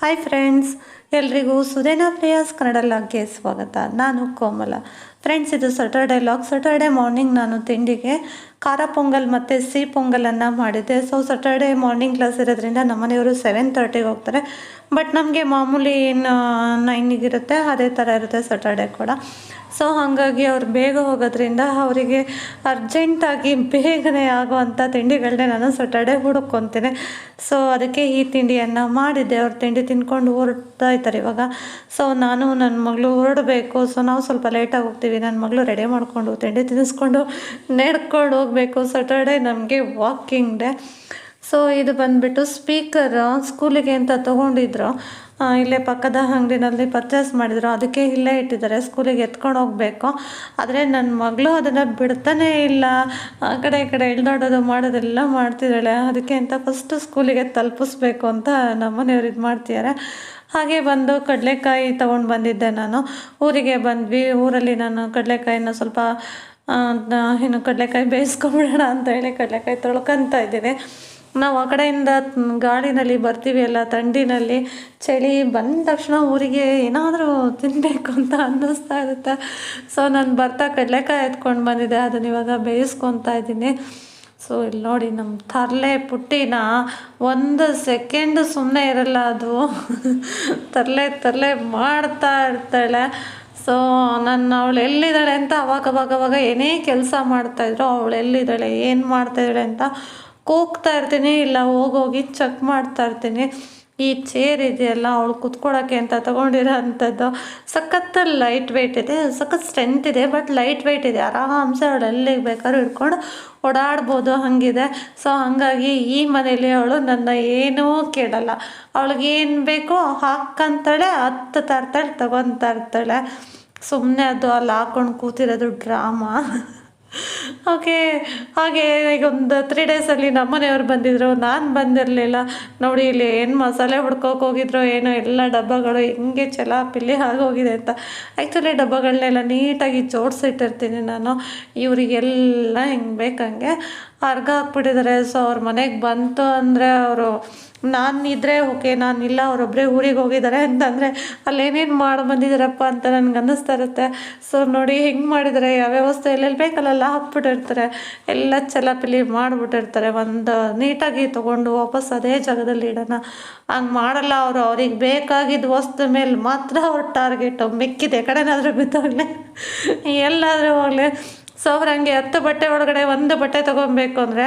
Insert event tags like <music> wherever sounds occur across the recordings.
Hi friends ಎಲ್ರಿಗೂ ಸುದೇನಾ ಪ್ರಿಯಾಸ್ ಕನ್ನಡ ಲಾಗ್ಗೆ ಸ್ವಾಗತ. ನಾನು ಕೋಮಲ. ಫ್ರೆಂಡ್ಸ್ ಇದು ಸಟರ್ಡೇ ಲಾಗ್. ಸಟರ್ಡೇ ಮಾರ್ನಿಂಗ್ ನಾನು ತಿಂಡಿಗೆ ಖಾರ ಪೊಂಗಲ್ ಮತ್ತು ಸಿಹಿ ಪೊಂಗಲನ್ನು ಮಾಡಿದ್ದೆ. ಸೊ ಸ್ಯಾಟರ್ಡೆ ಮಾರ್ನಿಂಗ್ ಕ್ಲಾಸ್ ಇರೋದ್ರಿಂದ ನಮ್ಮನೆಯವರು ಸೆವೆನ್ ತರ್ಟಿಗೆ ಹೋಗ್ತಾರೆ. ಬಟ್ ನಮಗೆ ಮಾಮೂಲಿ ಏನು ನೈನಿಗಿರುತ್ತೆ ಅದೇ ಥರ ಇರುತ್ತೆ ಸಟರ್ಡೇ ಕೂಡ. ಸೊ ಹಾಗಾಗಿ ಅವ್ರು ಬೇಗ ಹೋಗೋದ್ರಿಂದ ಅವರಿಗೆ ಅರ್ಜೆಂಟಾಗಿ ಬೇಗನೆ ಆಗುವಂಥ ತಿಂಡಿಗಳನ್ನೇ ನಾನು ಸಟರ್ಡೆ ಹುಡುಕೊತೇನೆ ಸೊ ಅದಕ್ಕೆ ಈ ತಿಂಡಿಯನ್ನು ಮಾಡಿದ್ದೆ. ಅವ್ರು ತಿಂಡಿ ತಿನ್ಕೊಂಡು ಹೊರಡ್ತಾ ಇದ್ದಾರೆ ಇವಾಗ. ಸೊ ನಾನು ನನ್ನ ಮಗಳು ಹೊರಡಬೇಕು. ಸೊ ನಾವು ಸ್ವಲ್ಪ ಲೇಟಾಗಿ ಹೋಗ್ತೀವಿ. ನನ್ನ ಮಗಳು ರೆಡಿ ಮಾಡಿಕೊಂಡು ತಿಂಡಿ ತಿನ್ನಿಸ್ಕೊಂಡು ನೆಡ್ಕೊಂಡು ಹೋಗಬೇಕು. ಸಟರ್ಡೆ ನಮಗೆ ವಾಕಿಂಗ್ ಡೇ ಸೊ ಇದು ಬಂದುಬಿಟ್ಟು ಸ್ಪೀಕರ್ ಸ್ಕೂಲಿಗೆ ಅಂತ ತೊಗೊಂಡಿದ್ರು. ಇಲ್ಲೇ ಪಕ್ಕದ ಅಂಗಡಿನಲ್ಲಿ ಪರ್ಚೇಸ್ ಮಾಡಿದರು. ಅದಕ್ಕೆ ಇಲ್ಲೇ ಇಟ್ಟಿದ್ದಾರೆ. ಸ್ಕೂಲಿಗೆ ಎತ್ಕೊಂಡು ಹೋಗಬೇಕು. ಆದರೆ ನನ್ನ ಮಗಳು ಅದನ್ನು ಬಿಡ್ತಾನೇ ಇಲ್ಲ. ಆ ಕಡೆ, ಈ ಕಡೆ ಎಳ್ದಾಡೋದು ಮಾಡೋದೆಲ್ಲ ಮಾಡ್ತಿದ್ದಾಳೆ. ಅದಕ್ಕೆ ಅಂತ ಫಸ್ಟ್ ಸ್ಕೂಲಿಗೆ ತಲುಪಿಸ್ಬೇಕು ಅಂತ ನಮ್ಮನೆಯವ್ರು ಇದು ಮಾಡ್ತಿದ್ದಾರೆ ಹಾಗೆ ಬಂದು ಕಡಲೆಕಾಯಿ ತೊಗೊಂಡು ಬಂದಿದ್ದೆ ನಾನು. ಊರಿಗೆ ಬಂದ್ವಿ. ಊರಲ್ಲಿ ನಾನು ಕಡಲೆಕಾಯಿನ ಸ್ವಲ್ಪ ಏನು ಕಡಲೆಕಾಯಿ ಬೇಯಿಸ್ಕೊಂಬಿಡೋಣ ಅಂತ ಹೇಳಿ ಕಡಲೆಕಾಯಿ ತೊಳ್ಕೊತಾ ಇದ್ದೀನಿ. ನಾವು ಆ ಕಡೆಯಿಂದ ಗಾಡಿನಲ್ಲಿ ಬರ್ತೀವಿ ಅಲ್ಲ ಥಂಡಿನಲ್ಲಿ ಚಳಿ ಬಂದ ತಕ್ಷಣ ಊರಿಗೆ ಏನಾದರೂ ತಿನ್ನಬೇಕು ಅಂತ ಅನ್ನಿಸ್ತಾ ಇರುತ್ತೆ. ಸೊ ನಾನು ಬರ್ತಾ ಕಡಲೆಕಾಯಿ ಎತ್ಕೊಂಡು ಬಂದಿದ್ದೆ, ಅದನ್ನ ಇವಾಗ ಬೇಯಿಸ್ಕೊತಾ ಇದ್ದೀನಿ. ಸೊ ಇಲ್ಲಿ ನೋಡಿ ನಮ್ಮ ತರಲೆ ಪುಟ್ಟಿನ ಒಂದು ಸೆಕೆಂಡ್ ಸುಮ್ಮನೆ ಇರಲ್ಲ ಅದು. ತರಲೆ ತರಲೆ ಮಾಡ್ತಾ ಇರ್ತಾಳೆ. ಸೊ ನನ್ನ ಅವಳು ಎಲ್ಲಿದ್ದಾಳೆ ಅಂತ ಅವಾಗ ಅವಾಗ ಏನೇ ಕೆಲಸ ಮಾಡ್ತಾಯಿದ್ರು ಅವಳು ಎಲ್ಲಿದ್ದಾಳೆ, ಏನು ಮಾಡ್ತಾಯಿದ್ದಾಳೆ ಅಂತ ಕೂಗ್ತಾ ಇರ್ತೀನಿ, ಇಲ್ಲ ಹೋಗೋಗಿ ಚೆಕ್ ಮಾಡ್ತಾ ಇರ್ತೀನಿ. ಈ ಚೇರ್ ಇದೆಯಲ್ಲ, ಅವಳು ಕುತ್ಕೊಳ್ಳೋಕ್ಕೆ ಅಂತ ತಗೊಂಡಿರೋ ಅಂಥದ್ದು. ಸಖತ್ ಲೈಟ್ ವೆಯ್ಟ್ ಇದೆ, ಸಖತ್ ಸ್ಟ್ರೆಂತ್ ಇದೆ ಬಟ್ ಲೈಟ್ ವೆಯ್ಟ್ ಇದೆ. ಆರಾಮ್ಸೆ ಅವಳು ಎಲ್ಲಿಗೆ ಬೇಕಾದ್ರೂ ಹಿಡ್ಕೊಂಡು ಓಡಾಡ್ಬೋದು, ಹಾಗಿದೆ. ಸೊ ಹಾಗಾಗಿ ಈ ಮನೇಲಿ ಅವಳು ನನ್ನ ಏನೂ ಕೇಳಲ್ಲ. ಅವಳಿಗೇನು ಬೇಕೋ ಹಾಕ್ಕಂತಾಳೆ ಹತ್ತು ತರ್ತಾಳೆ ತಗೊತಾ ಇರ್ತಾಳೆ ಸುಮ್ಮನೆ ಅದು ಅಲ್ಲಿ ಹಾಕೊಂಡು ಕೂತಿರೋದು ಡ್ರಾಮಾ ಓಕೆ ಹಾಗೆ ಈಗ ಒಂದು ತ್ರೀ ಡೇಸಲ್ಲಿ ನಮ್ಮನೆಯವ್ರು ಬಂದಿದ್ರು, ನಾನು ಬಂದಿರಲಿಲ್ಲ. ನೋಡಿ ಇಲ್ಲಿ ಏನು ಮಸಾಲೆ ಹುಡ್ಕೋಕೆ ಹೋಗಿದ್ರು ಏನೋ ಎಲ್ಲ ಡಬ್ಬಗಳು ಹೆಂಗೆ ಚಲಾಪಿಲ್ಲಿ ಆಗೋಗಿದೆ ಅಂತ. ಆ್ಯಕ್ಚುಲಿ ಡಬ್ಬಗಳನ್ನೆಲ್ಲ ನೀಟಾಗಿ ಜೋಡಿಸಿಟ್ಟಿರ್ತೀನಿ ನಾನು. ಇವರಿಗೆಲ್ಲ ಹೆಂಗೆ ಬೇಕಂಗೆ. ಅರ್ಗ ಹಾಕ್ಬಿಟ್ಟಿದ್ದಾರೆ. ಸೊ ಅವ್ರ ಮನೆಗೆ ಬಂತು ಅಂದರೆ ಅವರು ನಾನು ಇದ್ದರೆ ಓಕೆ ನಾನು ಇಲ್ಲ ಅವರೊಬ್ಬರೇ ಊರಿಗೆ ಹೋಗಿದ್ದಾರೆ ಅಂತಂದರೆ ಅಲ್ಲೇನೇನು ಮಾಡಿ ಬಂದಿದ್ದಾರಪ್ಪ ಅಂತ ನನಗೆ ಅನ್ನಿಸ್ತಾ ಇರುತ್ತೆ. ಸೊ ನೋಡಿ ಹೆಂಗೆ ಮಾಡಿದರೆ, ಯಾವ ವ್ಯವಸ್ಥೆ ಎಲ್ಲೆಲ್ಲಿ ಬೇಕಲ್ಲೆಲ್ಲ ಹಾಕ್ಬಿಟ್ಟಿರ್ತಾರೆ. ಎಲ್ಲ ಚಲಾಪಿಲಿ ಮಾಡಿಬಿಟ್ಟಿರ್ತಾರೆ. ಒಂದು ನೀಟಾಗಿ ತೊಗೊಂಡು ವಾಪಸ್ ಅದೇ ಜಾಗದಲ್ಲಿ ಇಡೋಣ. ಹಂಗೆ ಮಾಡಲ್ಲ ಅವರು. ಅವ್ರಿಗೆ ಬೇಕಾಗಿದ್ದ ವಸ್ತು ಮೇಲೆ ಮಾತ್ರ ಅವ್ರ ಟಾರ್ಗೆಟು ಮಿಕ್ಕಿದೆ. ಕಡೆನಾದರೂ ಬಿದ್ದೋಗ್ಲೆ. ಎಲ್ಲಾದರೂ ಹೋಗಲಿ. ಸೊ ಅವ್ರು ಹಂಗೆ ಹತ್ತು ಬಟ್ಟೆ ಒಳಗಡೆ ಒಂದು ಬಟ್ಟೆ ತೊಗೊಬೇಕು ಅಂದರೆ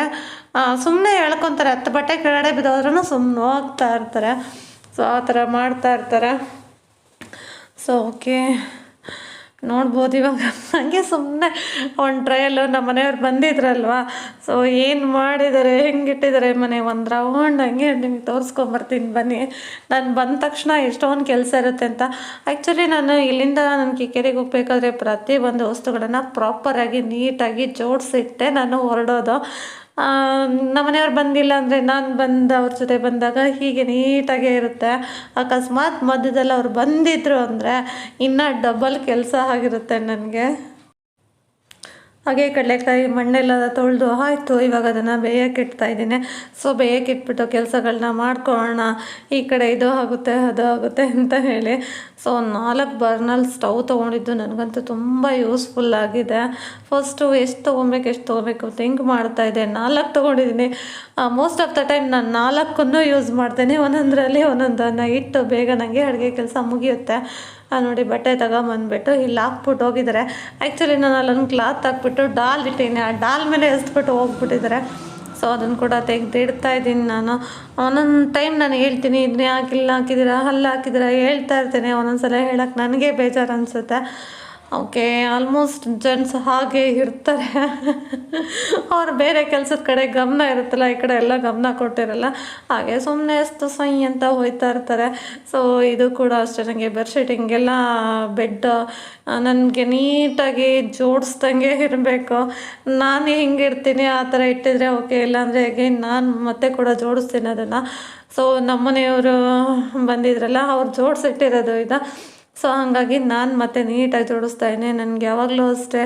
ಸುಮ್ಮನೆ ಹೇಳ್ಕೊತಾರೆ ಹತ್ತು ಬಟ್ಟೆ ಕೆಳಗಡೆ ಬಿದ್ದೋದ್ರೂ ಸುಮ್ಮನೆ ಹೋಗ್ತಾ ಇರ್ತಾರೆ. ಸೊ ಆ ಥರ ಮಾಡ್ತಾ ಇರ್ತಾರೆ. ಸೊ ಓಕೆ ನೋಡ್ಬೋದು ಇವಾಗ. ಹಂಗೆ ಸುಮ್ಮನೆ ಒಂದು ಟ್ರಯಲು ನಮ್ಮ ಮನೆಯವ್ರು ಬಂದಿದ್ರಲ್ವಾ? ಸೊ ಏನು ಮಾಡಿದ್ದಾರೆ ಹೆಂಗಿಟ್ಟಿದ್ದಾರೆ ಮನೆ? ಒಂದು ರೌಂಡ್ ಹಂಗೆ ನಿಮ್ಗೆ ತೋರಿಸ್ಕೊಂಬರ್ತೀನಿ ಬನ್ನಿ. ನಾನು ಬಂದ ತಕ್ಷಣ ಎಷ್ಟೊಂದು ಕೆಲಸ ಇರುತ್ತೆ ಅಂತ. ಆ್ಯಕ್ಚುಲಿ ನಾನು ಇಲ್ಲಿಂದ ನನ್ನ ಕಿಕ್ಕೇರಿಗೆ ಹೋಗ್ಬೇಕಾದ್ರೆ ಪ್ರತಿ ಒಂದು ವಸ್ತುಗಳನ್ನು ಪ್ರಾಪರಾಗಿ ನೀಟಾಗಿ ಜೋಡಿಸಿಟ್ಟೆ ನಾನು ಹೊರಡೋದು. ನಮ್ಮನೆಯವ್ರು ಬಂದಿಲ್ಲ ಅಂದರೆ ನಾನು ಬಂದು ಅವ್ರ ಜೊತೆ ಬಂದಾಗ ಹೀಗೆ ನೀಟಾಗೇ ಇರುತ್ತೆ. ಅಕಸ್ಮಾತ್ ಮಧ್ಯದಲ್ಲಿ ಅವ್ರು ಬಂದಿದ್ದರು ಅಂದರೆ ಇನ್ನೂ ಡಬಲ್ ಕೆಲಸ ಆಗಿರುತ್ತೆ ನನಗೆ. ಹಾಗೆ ಕಡಲೆಕಾಯಿ ಮಣ್ಣೆಲ್ಲ ತೊಳೆದು ಆಯಿತು, ಇವಾಗ ಅದನ್ನು ಬೇಯಕ್ಕೆ ಇಡ್ತಾ ಇದ್ದೀನಿ. ಸೊ ಬೇಯಕ್ಕೆ ಇಟ್ಬಿಟ್ಟು ಕೆಲಸಗಳನ್ನ ಮಾಡ್ಕೊಳ್ಳೋಣ. ಈ ಕಡೆ ಇದು ಆಗುತ್ತೆ, ಅದು ಆಗುತ್ತೆ ಅಂತ ಹೇಳಿ. ಸೊ ನಾಲ್ಕು ಬರ್ನಲ್ ಸ್ಟವ್ ತೊಗೊಂಡಿದ್ದು ನನಗಂತೂ ತುಂಬ ಯೂಸ್ಫುಲ್ ಆಗಿದೆ. ಫಸ್ಟು ಎಷ್ಟು ತೊಗೊಬೇಕು, ಎಷ್ಟು ತೊಗೋಬೇಕು ಥಿಂಕ್ ಮಾಡ್ತಾ ಇದ್ದೆ. ನಾಲ್ಕು ತೊಗೊಂಡಿದ್ದೀನಿ. ಮೋಸ್ಟ್ ಆಫ್ ದ ಟೈಮ್ ನಾನು ನಾಲ್ಕನ್ನು ಯೂಸ್ ಮಾಡ್ತೇನೆ. ಒಂದೊಂದರಲ್ಲಿ ಒಂದೊಂದನ್ನು ಇಟ್ಟು ಬೇಗ ನನಗೆ ಅಡುಗೆ ಕೆಲಸ ಮುಗಿಯುತ್ತೆ. ನೋಡಿ ಬಟ್ಟೆ ತಗೊಂಬಂದ್ಬಿಟ್ಟು ಇಲ್ಲಿ ಹಾಕ್ಬಿಟ್ಟು ಹೋಗಿದ್ದಾರೆ. ಆ್ಯಕ್ಚುಲಿ ನಾನು ಅಲ್ಲೊಂದು ಕ್ಲಾತ್ ಹಾಕ್ಬಿಟ್ಟು ಡಾಲ್ ಇಟ್ಟೀನಿ ಆ ಡಾಲ್ ಮೇಲೆ ಎಸ್ಬಿಟ್ಟು ಹೋಗ್ಬಿಟ್ಟಿದ್ದಾರೆ. ಸೊ ಅದನ್ನು ಕೂಡ ತೆಗೆದಿಡ್ತಾ ಇದ್ದೀನಿ ನಾನು. ಒಂದೊಂದು ಟೈಮ್ ನಾನು ಹೇಳ್ತೀನಿ ಇದನ್ನೇ ಹಾಕಿಲ್ಲ, ಹಾಕಿದ್ದೀರಾ? ಹಲ್ಲು ಹಾಕಿದ್ದೀರಾ? ಹೇಳ್ತಾ ಇರ್ತೀನಿ. ಒಂದೊಂದು ಸಲ ಹೇಳೋಕ್ಕೆ ನನಗೆ ಬೇಜಾರು ಅನಿಸುತ್ತೆ. ಓಕೆ ಆಲ್ಮೋಸ್ಟ್ ಜೆಂಟ್ಸ್ ಹಾಗೆ ಇರ್ತಾರೆ. ಅವ್ರು ಬೇರೆ ಕೆಲಸದ ಕಡೆ ಗಮನ ಇರುತ್ತಲ್ಲ, ಈ ಕಡೆ ಎಲ್ಲ ಗಮನ ಕೊಟ್ಟಿರಲ್ಲ. ಹಾಗೆ ಸುಮ್ಮನೆ ಅಷ್ಟು ಸೈ ಅಂತ ಹೋಯ್ತಾ ಇರ್ತಾರೆ. ಸೊ ಇದು ಕೂಡ ಅಷ್ಟೇ ನನಗೆ ಬೆಡ್ಶೀಟ್ ಹಿಂಗೆಲ್ಲ ಬೆಡ್ ನನಗೆ ನೀಟಾಗಿ ಜೋಡಿಸ್ದಂಗೆ ಇರಬೇಕು. ನಾನು ಹಿಂಗೆ ಇರ್ತೀನಿ, ಆ ಥರ ಇಟ್ಟಿದ್ರೆ ಓಕೆ, ಇಲ್ಲಾಂದರೆ ಅಗೇನ್ ನಾನು ಮತ್ತೆ ಕೂಡ ಜೋಡಿಸ್ತೀನಿ ಅದನ್ನು. ಸೊ ನಮ್ಮನೆಯವರು ಬಂದಿದ್ರಲ್ಲ, ಅವ್ರು ಜೋಡಿಸಿಟ್ಟಿರೋದು ಇದು. ಸೊ ಹಾಗಾಗಿ ನಾನು ಮತ್ತೆ ನೀಟಾಗಿ ಜೋಡಿಸ್ತಾ ಇದ್ದೀನಿ. ನನಗೆ ಯಾವಾಗಲೂ ಅಷ್ಟೇ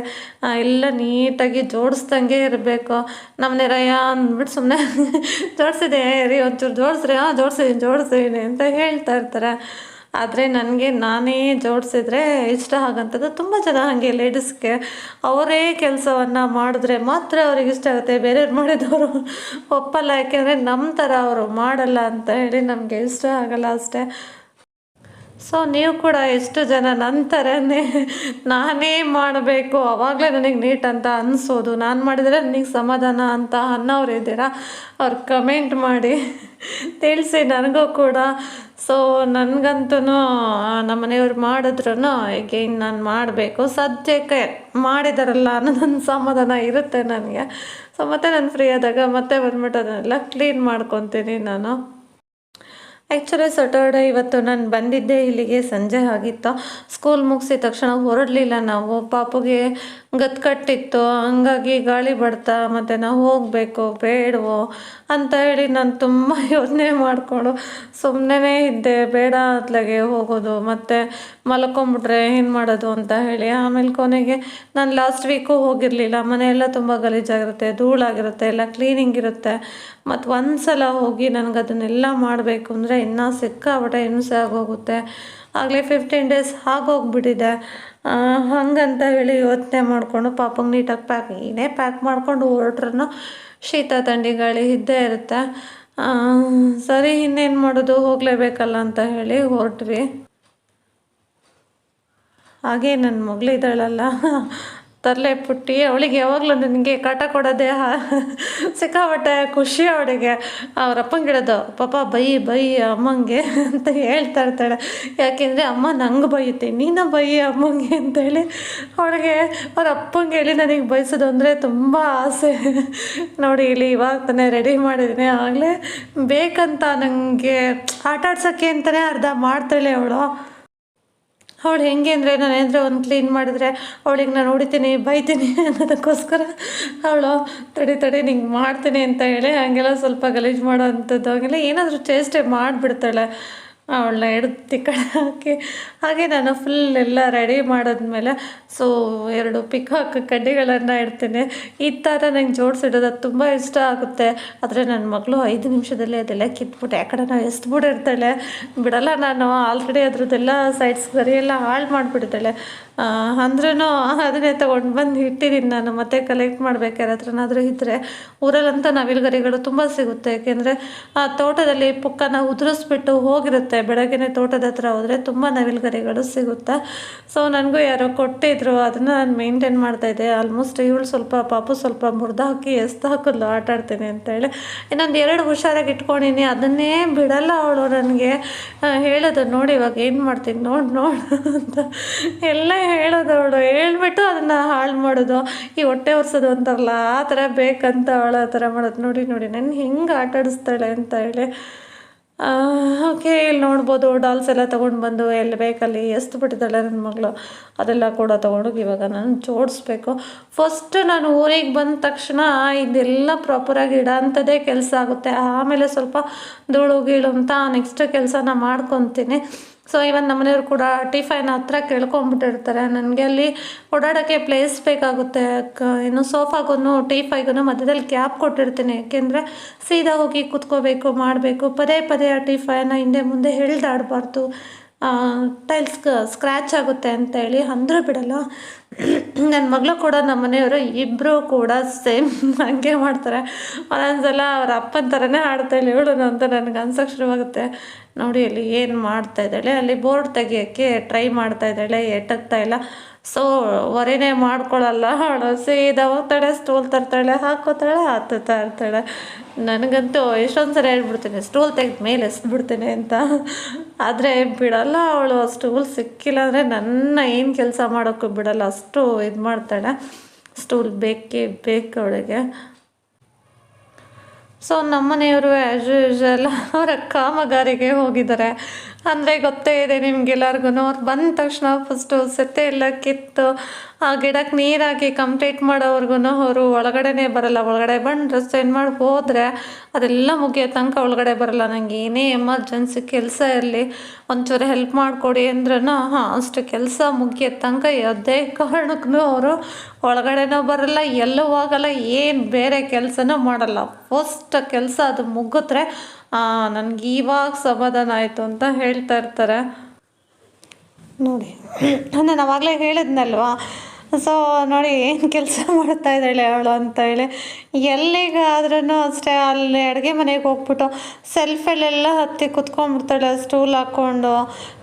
ಎಲ್ಲ ನೀಟಾಗಿ ಜೋಡಿಸ್ದಂಗೆ ಇರಬೇಕು. ನಮ್ಮನೆ ರಯ ಅಂದ್ಬಿಟ್ಟು ಸುಮ್ಮನೆ <laughs> ಜೋಡಿಸಿದೆ ರೀ ಒಂಚೂರು ಜೋಡಿಸ್ರಿ ಹಾಂ ಜೋಡಿಸಿದ್ದೀನಿ ಜೋಡಿಸಿದ್ದೀನಿ ಅಂತ ಹೇಳ್ತಾ ಇರ್ತಾರೆ. ಆದರೆ ನನಗೆ ನಾನೇ ಜೋಡಿಸಿದ್ರೆ ಇಷ್ಟ ಆಗಂಥದ್ದು ತುಂಬ ಜನ ಹಾಗೆ ಲೇಡೀಸ್ಗೆ ಅವರೇ ಕೆಲಸವನ್ನು ಮಾಡಿದ್ರೆ ಮಾತ್ರ ಅವ್ರಿಗೆ ಇಷ್ಟ ಆಗುತ್ತೆ. ಬೇರೆಯವ್ರು ಮಾಡಿದವರು ಒಪ್ಪಲ್ಲ. ಯಾಕೆಂದರೆ ನಮ್ಮ ಥರ ಅವರು ಮಾಡಲ್ಲ ಅಂತ ಹೇಳಿ ನಮಗೆ ಇಷ್ಟ ಆಗಲ್ಲ ಅಷ್ಟೇ. ಸೊ ನೀವು ಕೂಡ ಎಷ್ಟು ಜನ ನನ್ನ ಥರನೇ ನಾನೇ ಮಾಡಬೇಕು. ಅವಾಗಲೇ ನನಗೆ ನೀಟ್ ಅಂತ ಅನಿಸೋದು. ನಾನು ಮಾಡಿದರೆ ನನಗೆ ಸಮಾಧಾನ ಅಂತ ಅನ್ನೋರು ಇದ್ದೀರಾ? ಅವ್ರು ಕಮೆಂಟ್ ಮಾಡಿ. ತಿಳಿಸಿ, ನನಗೂ ಕೂಡ. ಸೊ ನನಗಂತೂ ನಮ್ಮ ಮನೆಯವ್ರು ಮಾಡಿದ್ರು ಈಗೇನು ನಾನು ಮಾಡಬೇಕು. ಸದ್ಯಕ್ಕೆ ಮಾಡಿದಾರಲ್ಲ ಅನ್ನೋದೊಂದು ಸಮಾಧಾನ ಇರುತ್ತೆ ನನಗೆ. ಸೊ ಮತ್ತೆ ನಾನು ಫ್ರೀ ಆದಾಗ ಮತ್ತೆ ಬಂದ್ಬಿಟ್ಟು ಅದನ್ನೆಲ್ಲ ಕ್ಲೀನ್ ಮಾಡ್ಕೊತೀನಿ ನಾನು. ಆ್ಯಕ್ಚುಲಿ ಸ್ಯಾಟರ್ಡೆ ಇವತ್ತು ನಾನು ಬಂದಿದ್ದೆ ಇಲ್ಲಿಗೆ, ಸಂಜೆ ಆಗಿತ್ತು. ಸ್ಕೂಲ್ ಮುಗಿಸಿದ ತಕ್ಷಣ ಹೊರಡಲಿಲ್ಲ ನಾವು. ಪಾಪುಗೆ ಗತ್ಕಟ್ಟಿತ್ತು ಹಂಗಾಗಿ ಗಾಳಿ ಬಡ್ತಾ ಮತ್ತು ನಾವು ಹೋಗಬೇಕು, ಬೇಡವೋ ಅಂತ ಹೇಳಿ ನಾನು ತುಂಬ <laughs> ಯೋಚನೆ ಮಾಡಿಕೊಂಡು ಸುಮ್ಮನೆ ಇದ್ದೆ. ಬೇಡ ಅತ್ಲಾಗೆ ಹೋಗೋದು, ಮತ್ತು ಮಲ್ಕೊಂಬಿಟ್ರೆ ಏನು ಮಾಡೋದು ಅಂತ ಹೇಳಿ. ಆಮೇಲೆ ಕೊನೆಗೆ ನಾನು ಲಾಸ್ಟ್ ವೀಕು ಹೋಗಿರಲಿಲ್ಲ. ಮನೆಯೆಲ್ಲ ತುಂಬ ಗಲೀಜಾಗಿರುತ್ತೆ, ಧೂಳಾಗಿರುತ್ತೆ, ಎಲ್ಲ ಕ್ಲೀನಿಂಗ್ ಇರುತ್ತೆ. ಮತ್ತು ಒಂದು ಸಲ ಹೋಗಿ ನನಗೆ ಅದನ್ನೆಲ್ಲ ಮಾಡಬೇಕು ಅಂದರೆ ಇನ್ನೂ ಸಿಕ್ಕಾಬಿಟ್ಟೆ ಹಿಂಸೆ ಆಗೋಗುತ್ತೆ. ಆಗಲೇ ಫಿಫ್ಟೀನ್ ಡೇಸ್ ಆಗೋಗ್ಬಿಟ್ಟಿದೆ. ಹಂಗಂತ ಹೇಳಿ ಯೋಚನೆ ಮಾಡಿಕೊಂಡು ಪಾಪಂಗೆ ನೀಟಾಗಿ ಪ್ಯಾಕ್ ಏನೇ ಪ್ಯಾಕ್ ಮಾಡ್ಕೊಂಡು ಹೊರಟ್ರೂ ಶೀತ ಥಂಡಿ ಗಾಳಿ ಇದ್ದೇ ಇರುತ್ತೆ. ಸರಿ, ಇನ್ನೇನು ಮಾಡೋದು? ಹೋಗಲೇಬೇಕಲ್ಲ ಅಂತ ಹೇಳಿ ಹೊರಟ್ವಿ. ಹಾಗೆ ನನ್ನ ಮಗಳಿದ್ದಾಳಲ್ಲ ತರಲೆ ಪುಟ್ಟಿ, ಅವಳಿಗೆ ಯಾವಾಗಲೂ ನನಗೆ ಕಾಟ ಕೊಡೋದೇ ಸಿಕ್ಕಾಪಟ್ಟೆ ಖುಷಿ ಅವಳಿಗೆ. ಅವ್ರ ಅಪ್ಪಂಗೆ ಹೇಳೋದು ಪಾಪ ಬೈ ಬೈ ಅಮ್ಮಂಗೆ ಅಂತ ಹೇಳ್ತಾ ಇರ್ತಾಳೆ. ಯಾಕೆಂದರೆ ಅಮ್ಮ ನಂಗೆ ಬೈಯುತ್ತೆ, ನೀನು ಬೈ ಅಮ್ಮಂಗೆ ಅಂತೇಳಿ ಅವಳಿಗೆ, ಅವ್ರ ಅಪ್ಪಂಗೆ ಹೇಳಿ ನನಗೆ ಬಯಸೋದು ಅಂದರೆ ತುಂಬ ಆಸೆ. ನೋಡಿ, ಇಲ್ಲಿ ಇವಾಗ ತಾನೇ ರೆಡಿ ಮಾಡಿದ್ದೀನಿ. ಆಗಲೇ ಬೇಕಂತ ನನಗೆ ಆಟ ಆಡ್ಸೋಕ್ಕೆ ಅಂತಲೇ ಅರ್ಧ ಮಾಡ್ತಾಳೆ ಅವಳು. ಅವಳು ಹೆಂಗೆ ಅಂದರೆ ನಾನು ಏನಾದರೂ ಒಂದು ಕ್ಲೀನ್ ಮಾಡಿದ್ರೆ ಅವಳಿಗೆ ನಾನು ಹೊಡಿತೀನಿ, ಬೈತೀನಿ ಅನ್ನೋದಕ್ಕೋಸ್ಕರ ಅವಳು ತಡೆ ತಡೆ ನಿಂಗೆ ಮಾಡ್ತೀನಿ ಅಂತ ಹೇಳಿ ಹಂಗೆಲ್ಲ ಸ್ವಲ್ಪ ಗಲೀಜು ಮಾಡೋ ಅಂಥದ್ದು. ಹಂಗೆಲ್ಲ ಏನಾದರೂ ಚೇಷ್ಟೆ ಮಾಡಿಬಿಡ್ತಾಳೆ. ಅವಳನ್ನ ಹಿಡ್ದು ಕಡೆ ಹಾಕಿ. ಹಾಗೆ ನಾನು ಫುಲ್ ಎಲ್ಲ ರೆಡಿ ಮಾಡಿದ್ಮೇಲೆ ಸೊ ಎರಡು ಪಿಕಾಕ್ ಕಡ್ಡಿಗಳನ್ನು ಇಡ್ತೀನಿ. ಈ ಥರ ನಂಗೆ ಜೋಡಿಸಿಡೋದು ಅದು ತುಂಬ ಇಷ್ಟ ಆಗುತ್ತೆ. ಆದರೆ ನನ್ನ ಮಗಳು ಐದು ನಿಮಿಷದಲ್ಲಿ ಅದೆಲ್ಲ ಕಿತ್ಬಿಟ್ಟು, ಯಾಕಡೆ ನಾವು ಬಿಡಿರ್ತಾಳೆ ಬಿಡಲ್ಲ ನಾನು ಆಲ್ರೆಡಿ ಅದ್ರದ್ದೆಲ್ಲ ಸೈಡ್ಸ್ ಸರಿಯೆಲ್ಲ ಎಲ್ಲ ಹಾಳು ಮಾಡಿಬಿಡ್ತಾಳೆ ಅಂದ್ರೂ ಅದನ್ನೇ ತೊಗೊಂಡು ಬಂದು ಇಟ್ಟಿದ್ದೀನಿ ನಾನು. ಮತ್ತೆ ಕಲೆಕ್ಟ್ ಮಾಡಬೇಕಾದ್ರೆ ಹತ್ರನಾದರೂ ಇದ್ದರೆ ಊರಲ್ಲಂತ ನವಿಲುಗರಿಗಳು ತುಂಬ ಸಿಗುತ್ತೆ. ಏಕೆಂದರೆ ಆ ತೋಟದಲ್ಲಿ ಪುಕ್ಕನ ಉದುರಿಸ್ಬಿಟ್ಟು ಹೋಗಿರುತ್ತೆ. ಬೆಳಗ್ಗೆನೆ ತೋಟದ ಹತ್ರ ಹೋದರೆ ತುಂಬ ನವಿಲುಗರಿಗಳು ಸಿಗುತ್ತೆ. ಸೊ ನನಗೂ ಯಾರೋ ಕೊಟ್ಟಿದ್ರು. ಅದನ್ನು ನಾನು ಮೇಂಟೈನ್ ಮಾಡ್ತಾಯಿದ್ದೆ ಆಲ್ಮೋಸ್ಟ್ ಇವಳು ಸ್ವಲ್ಪ, ಪಾಪು ಸ್ವಲ್ಪ ಮುರಿದಾಕಿ ಎಸ್ದು ಹಾಕಲು ಆಟ ಆಡ್ತೀನಿ ಅಂತೇಳಿ ಇನ್ನೊಂದು ಎರಡು ಹುಷಾರಾಗಿ ಇಟ್ಕೊಂಡಿನಿ. ಅದನ್ನೇ ಬಿಡಲ್ಲ ಅವಳು ನನಗೆ. ಹೇಳೋದು, ನೋಡಿ ಇವಾಗ ಏನು ಮಾಡ್ತೀನಿ? ನೋಡಿ, ನೋಡು ಅಂತ. ಎಲ್ಲ ಹೇಳೋದು ಅವಳು. ಹೇಳ್ಬಿಟ್ಟು ಅದನ್ನು ಹಾಳು ಮಾಡೋದು. ಈ ಹೊಟ್ಟೆ ಒರೆಸೋದು ಅಂತಾರಲ್ಲ, ಆ ಥರ ಬೇಕಂತ ಅವಳು ಆ ಥರ ಮಾಡೋದು. ನೋಡಿ ನೋಡಿ ನನ್ನ ಹೆಂಗೆ ಆಟಾಡಿಸ್ತಾಳೆ ಅಂತ ಹೇಳಿ. ಓಕೆ, ಇಲ್ಲಿ ನೋಡ್ಬೋದು ಡಾಲ್ಸ್ ಎಲ್ಲ ತೊಗೊಂಡು ಬಂದು ಎಲ್ಲಿ ಬೇಕಲ್ಲಿ ಎಷ್ಟು ಬಿಟ್ಟಿದ್ದಾಳೆ ನನ್ನ ಮಗಳು. ಅದೆಲ್ಲ ಕೂಡ ತೊಗೊಂಡೋಗಿ ಇವಾಗ ನಾನು ಜೋಡಿಸ್ಬೇಕು. ಫಸ್ಟ್ ನಾನು ಊರಿಗೆ ಬಂದ ತಕ್ಷಣ ಇದೆಲ್ಲ ಪ್ರಾಪರಾಗಿ ಇಡೋ ಅಂಥದ್ದೇ ಕೆಲಸ ಆಗುತ್ತೆ. ಆಮೇಲೆ ಸ್ವಲ್ಪ ಧೂಳು, ಗೀಳು ಅಂತ ನೆಕ್ಸ್ಟ್ ಕೆಲಸನ ಮಾಡ್ಕೊತೀನಿ. ಸೊ ಇವನ್ ನಮ್ಮನೆಯವ್ರು ಕೂಡ ಟಿಫೈನ್ ಹತ್ರ ಕೇಳ್ಕೊಂಬಿಟ್ಟಿರ್ತಾರೆ ನನಗೆ ಅಲ್ಲಿ ಓಡಾಡೋಕ್ಕೆ ಪ್ಲೇಸ್ ಬೇಕಾಗುತ್ತೆ. ಏನು ಸೋಫಾಗೂ ಟೀಫೈಗೂ ಮಧ್ಯದಲ್ಲಿ ಕ್ಯಾಪ್ ಕೊಟ್ಟಿರ್ತೀನಿ. ಯಾಕೆಂದರೆ ಸೀದಾ ಹೋಗಿ ಕುತ್ಕೋಬೇಕು, ಮಾಡಬೇಕು, ಪದೇ ಪದೇ ಆ ಟಿಫೈನ ಹಿಂದೆ ಮುಂದೆ ಎಳ್ದಾಡಬಾರ್ದು. ಟೈಲ್ಸ್ ಸ್ಕ್ರ್ಯಾಚ್ ಆಗುತ್ತೆ ಅಂತೇಳಿ ಅಂದರೂ ಬಿಡಲ್ಲ. ನನ್ನ ಮಗಳು ಕೂಡ ನಮ್ಮ ಮನೆಯವರು ಇಬ್ಬರು ಕೂಡ ಸೇಮ್ ಹಂಗೆ ಮಾಡ್ತಾರೆ. ಒಂದೊಂದ್ಸಲ ಅವ್ರ ಅಪ್ಪನ ಥರನೇ ಆಡ್ತಾಳೆ ಇವಳು ಅಂತ ನನಗೆ ಅನ್ಸೋಕೆ ಶುರುವಾಗುತ್ತೆ. ನೋಡಿ ಅಲ್ಲಿ ಏನು ಮಾಡ್ತಾ ಇದ್ದಾಳೆ. ಅಲ್ಲಿ ಬೋರ್ಡ್ ತೆಗಿಯೋಕ್ಕೆ ಟ್ರೈ ಮಾಡ್ತಾ ಇದ್ದಾಳೆ. ಎಟಕ್ತಾ ಇಲ್ಲ. ಸೊ ಹೊರೆನೇ ಮಾಡ್ಕೊಳ್ಳಲ್ಲ ಅವಳು ಸೀದಾ ಹೋಗ್ತಾಳೆ ಸ್ಟೂಲ್ ತರ್ತಾಳೆ, ಹಾಕೋತಾಳೆ, ಹತ್ತುತ್ತಾ ಇರ್ತಾಳೆ. ನನಗಂತೂ ಎಷ್ಟೊಂದು ಸರಿ ಹೇಳ್ಬಿಡ್ತೀನಿ ಸ್ಟೂಲ್ ತೆಗೆದು ಮೇಲೆ ಎಸ್ಬಿಡ್ತೀನಿ ಅಂತ. ಆದರೆ ಬಿಡಲ್ಲ ಅವಳು ಸ್ಟೂಲ್ ಸಿಕ್ಕಿಲ್ಲ ಅಂದರೆ ನನ್ನ ಏನು ಕೆಲಸ ಮಾಡೋಕ್ಕೂ ಬಿಡಲ್ಲ. ಅಷ್ಟು ಇದು ಮಾಡ್ತಾಳೆ. ಸ್ಟೂಲ್ ಬೇಕೇ ಬೇಕು ಅವಳಿಗೆ. ಸೊ ನಮ್ಮನೆಯವರು ಆ್ಯಸ್ ಯೂಶಲ್ ಅವರ ಕಾಮಗಾರಿಗೆ ಹೋಗಿದ್ದಾರೆ. ಅಂದರೆ ಗೊತ್ತೇ ಇದೆ ನಿಮ್ಗೆಲ್ಲರಿಗೂ. ಅವ್ರು ಬಂದ ತಕ್ಷಣ ಫಸ್ಟು ಸೆತ್ತೆ ಎಲ್ಲ ಕಿತ್ತು. ಆ ಗಿಡಕ್ಕೆ ನೀರಾಗಿ ಕಂಪ್ಲೀಟ್ ಮಾಡೋವರೆಗೂ ಅವರು ಒಳಗಡೆನೇ ಬರಲ್ಲ. ಒಳಗಡೆ ಬಂದು ಡ್ರೆಸ್ ಚೇಂಜ್ ಮಾಡಿ ಹೋದರೆ ಅದೆಲ್ಲ ಮುಗಿಯೋ ತನಕ ಒಳಗಡೆ ಬರಲ್ಲ. ನನಗೆ ಏನೇ ಎಮರ್ಜೆನ್ಸಿ ಕೆಲಸ ಇರಲಿ, ಒಂಚೂರು ಹೆಲ್ಪ್ ಮಾಡಿಕೊಡಿ ಅಂದ್ರೂ ಹಾಂ, ಅಷ್ಟು ಕೆಲಸ ಮುಗಿಯೋ ತನಕ ಯಾವುದೇ ಕಾರಣಕ್ಕೂ ಅವರು ಒಳಗಡೆನೂ ಬರಲ್ಲ, ಎಲ್ಲೂ ಹೋಗಲ್ಲ, ಏನು ಬೇರೆ ಕೆಲಸನೂ ಮಾಡಲ್ಲ. ಫಸ್ಟ್ ಕೆಲಸ ಅದು ಮುಗಿದ್ರೆ ನನಗೆ ಇವಾಗ ಸಮಾಧಾನ ಆಯಿತು ಅಂತ ಹೇಳ್ತಾ ಇರ್ತಾರೆ. ನೋಡಿ ನಾನು ಆವಾಗಲೇ ಹೇಳಿದ್ನಲ್ವಾ? ಸೊ ನೋಡಿ, ಏನು ಕೆಲಸ ಮಾಡ್ತಾ ಇದ್ದಾಳೆ ಅವಳು ಅಂತ ಹೇಳಿ. ಎಲ್ಲಿಗಾದ್ರೂ ಅಷ್ಟೇ, ಅಲ್ಲಿ ಅಡುಗೆ ಮನೆಗೆ ಹೋಗ್ಬಿಟ್ಟು ಸೆಲ್ಫಲ್ಲೆಲ್ಲ ಹತ್ತಿ ಕುತ್ಕೊಂಡ್ಬಿಡ್ತಾಳೆ ಸ್ಟೂಲ್ ಹಾಕ್ಕೊಂಡು.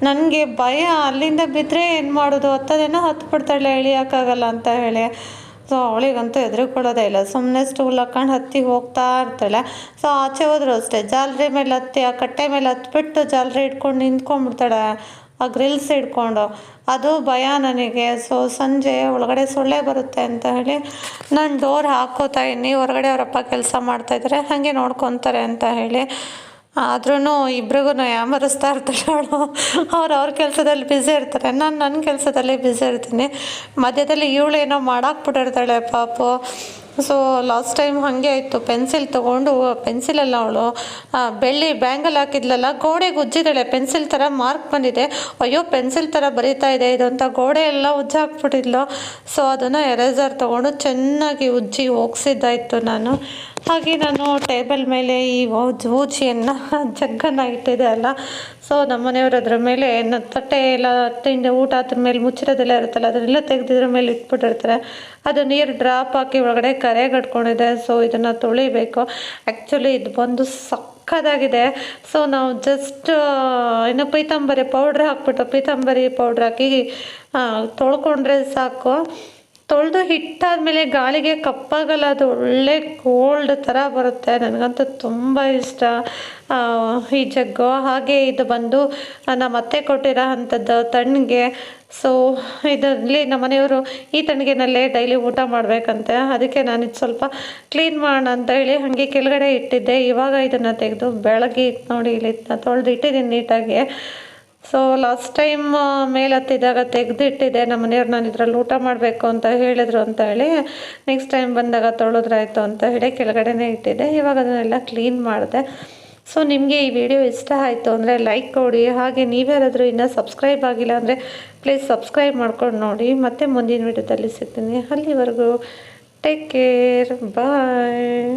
ನನಗೆ ಭಯ, ಅಲ್ಲಿಂದ ಬಿದ್ದರೆ ಏನು ಮಾಡೋದು? ಹತ್ತದೇನೋ ಹತ್ಬಿಡ್ತಾಳೆ ಇಳಿಯೋಕ್ಕಾಗಲ್ಲ ಅಂತ ಹೇಳಿ. ಸೊ ಅವಳಿಗಂತೂ ಎದುರು ಕೊಡೋದೇ ಇಲ್ಲ. ಸುಮ್ಮನೆ ಸ್ಟೂಲ್ ಹಾಕೊಂಡು ಹತ್ತಿ ಹೋಗ್ತಾ ಇರ್ತಾಳೆ. ಸೊ ಆಚೆ ಹೋದ್ರು ಅಷ್ಟೇ. ಜಾಲರಿ ಮೇಲೆ ಹತ್ತಿ, ಆ ಕಟ್ಟೆ ಮೇಲೆ ಹತ್ಬಿಟ್ಟು ಜಾಲರಿ ಇಟ್ಕೊಂಡು ನಿಂತ್ಕೊಂಡ್ಬಿಡ್ತಾಳೆ ಆ ಗ್ರಿಲ್ಸ್ ಇಟ್ಕೊಂಡು. ಅದು ಭಯ ನನಗೆ. ಸೊ ಸಂಜೆ ಒಳಗಡೆ ಸೊಳ್ಳೆ ಬರುತ್ತೆ ಅಂತ ಹೇಳಿ ನಾನು ಡೋರ್ ಹಾಕೋತಾ ಇದ್ದೀನಿ. ಹೊರಗಡೆ ಅವರಪ್ಪ ಕೆಲಸ ಮಾಡ್ತಾಯಿದ್ದಾರೆ ಹಾಗೆ ನೋಡ್ಕೊತಾರೆ ಅಂತ ಹೇಳಿ. ಆದ್ರೂ ಇಬ್ರಿಗೂ ಯಾಮರಿಸ್ತಾ ಇರ್ತಾಳೆ ಅವಳು. ಅವ್ರು ಅವ್ರ ಕೆಲಸದಲ್ಲಿ ಬ್ಯುಸಿ ಇರ್ತಾರೆ. ನಾನು ನನ್ನ ಕೆಲಸದಲ್ಲಿ ಬ್ಯುಸಿ ಇರ್ತೀನಿ. ಮಧ್ಯದಲ್ಲಿ ಇವಳೇನೋ ಮಾಡಾಕ್ಬಿಟ್ಟಿರ್ತಾಳೆ ಪಾಪು. ಸೊ ಲಾಸ್ಟ್ ಟೈಮ್ ಹಾಗೆ ಆಯಿತು. ಪೆನ್ಸಿಲ್ ತೊಗೊಂಡು ಪೆನ್ಸಿಲಲ್ಲ ಅವಳು ಬೆಳ್ಳಿ ಬ್ಯಾಂಗಲ್ ಹಾಕಿದ್ಲಲ್ಲ ಗೋಡೆಗೆ ಉಜ್ಜಿದ್ದಾಳೆ ಪೆನ್ಸಿಲ್ ಥರ ಮಾರ್ಕ್ ಬಂದಿದೆ. ಅಯ್ಯೋ ಪೆನ್ಸಿಲ್ ಥರ ಬರೀತಾ ಇದೆ ಇದು ಅಂತ ಗೋಡೆ ಎಲ್ಲ ಉಜ್ಜಾಕ್ಬಿಟ್ಟಿದ್ಲು ಸೊ ಅದನ್ನು ಎರೇಸರ್ ತೊಗೊಂಡು ಚೆನ್ನಾಗಿ ಉಜ್ಜಿ ಹೋಗ್ಸಿದ್ದಾಯಿತು ನಾನು. ಹಾಗೆ ನಾನು ಟೇಬಲ್ ಮೇಲೆ ಈ ಊಜಿಯನ್ನು <laughs> ಜಗ್ಗನ್ನು ಇಟ್ಟಿದೆ ಅಲ್ಲ. ಸೊ ನಮ್ಮ ಮನೆಯವರು ಅದ್ರ ಮೇಲೆ ತಟ್ಟೆ ಎಲ್ಲ ತಿಂಡಿ ಊಟ ಅದ್ರ ಮೇಲೆ ಮುಚ್ಚಿರೋದೆಲ್ಲ ಇರುತ್ತಲ್ಲ, ಅದನ್ನೆಲ್ಲ ತೆಗೆದಿದ್ರ ಮೇಲೆ ಇಟ್ಬಿಟ್ಟಿರ್ತಾರೆ. ಅದು ನೀರು ಡ್ರಾಪ್ ಹಾಕಿ ಒಳಗಡೆ ಕರೆ ಕಟ್ಕೊಂಡಿದೆ. ಸೊ ಇದನ್ನು ತೊಳಿಬೇಕು. ಆ್ಯಕ್ಚುಲಿ ಇದು ಬಂದು ಸಕ್ಕದಾಗಿದೆ. ಸೊ ನಾವು ಜಸ್ಟ್ ಏನು ಪೀತಾಂಬರಿ ಪೌಡ್ರ್ ಹಾಕ್ಬಿಟ್ಟು, ಪೀತಾಂಬರಿ ಪೌಡ್ರ್ ಹಾಕಿ ತೊಳ್ಕೊಂಡ್ರೆ ಸಾಕು. ತೊಳೆದು ಹಿಟ್ಟಾದಮೇಲೆ ಗಾಳಿಗೆ ಕಪ್ಪಾಗಲ್ಲ, ಅದು ಒಳ್ಳೆ ಕೋಲ್ಡ್ ಥರ ಬರುತ್ತೆ. ನನಗಂತೂ ತುಂಬ ಇಷ್ಟ. ಈ ಜಗ್ಗು. ಹಾಗೆ ಇದು ಬಂದು ನಮ್ಮ ಅತ್ತೆ ಕೊಟ್ಟಿರೋ ಅಂಥದ್ದು ತಣ್ಣಗೆ. ಸೊ ಇದರಲ್ಲಿ ನಮ್ಮ ಮನೆಯವರು ಈ ತಣ್ಣಗೆನಲ್ಲೇ ಡೈಲಿ ಊಟ ಮಾಡಬೇಕಂತೆ. ಅದಕ್ಕೆ ನಾನು ಇದು ಸ್ವಲ್ಪ ಕ್ಲೀನ್ ಮಾಡೋಣ ಅಂತ ಹೇಳಿ ಹಾಗೆ ಕೆಳಗಡೆ ಇಟ್ಟಿದ್ದೆ. ಇವಾಗ ಇದನ್ನು ತೆಗೆದು ಬೆಳಗ್ಗೆ ನೋಡಿ ಇಲ್ಲಿ ತೊಳೆದು ಇಟ್ಟಿದ್ದೀನಿ ನೀಟಾಗಿ. ಸೊ ಲಾಸ್ಟ್ ಟೈಮ್ ಮೇಲೆ ಹತ್ತಿದಾಗ ತೆಗೆದಿಟ್ಟಿದೆ, ನಮ್ಮ ಮನೆಯವ್ರು ನಾನು ಇದ್ರಲ್ಲಿ ಊಟ ಮಾಡಬೇಕು ಅಂತ ಹೇಳಿದರು ಅಂತ ಹೇಳಿ ನೆಕ್ಸ್ಟ್ ಟೈಮ್ ಬಂದಾಗ ತೊಳೆದ್ರಾಯ್ತು ಅಂತ ಹೇಳಿ ಕೆಳಗಡೆನೇ ಇಟ್ಟಿದ್ದೆ. ಇವಾಗ ಅದನ್ನೆಲ್ಲ ಕ್ಲೀನ್ ಮಾಡಿದೆ. ಸೊ ನಿಮಗೆ ಈ ವಿಡಿಯೋ ಇಷ್ಟ ಆಯಿತು ಅಂದರೆ ಲೈಕ್ ಕೊಡಿ. ಹಾಗೆ ನೀವ್ಯಾರಾದರೂ ಇನ್ನೂ ಸಬ್ಸ್ಕ್ರೈಬ್ ಆಗಿಲ್ಲ ಅಂದರೆ ಪ್ಲೀಸ್ ಸಬ್ಸ್ಕ್ರೈಬ್ ಮಾಡ್ಕೊಂಡು ನೋಡಿ. ಮತ್ತೆ ಮುಂದಿನ ವಿಡಿಯೋದಲ್ಲಿ ಸಿಗ್ತೀನಿ. ಅಲ್ಲಿವರೆಗೂ ಟೇಕ್ ಕೇರ್ ಬಾಯ್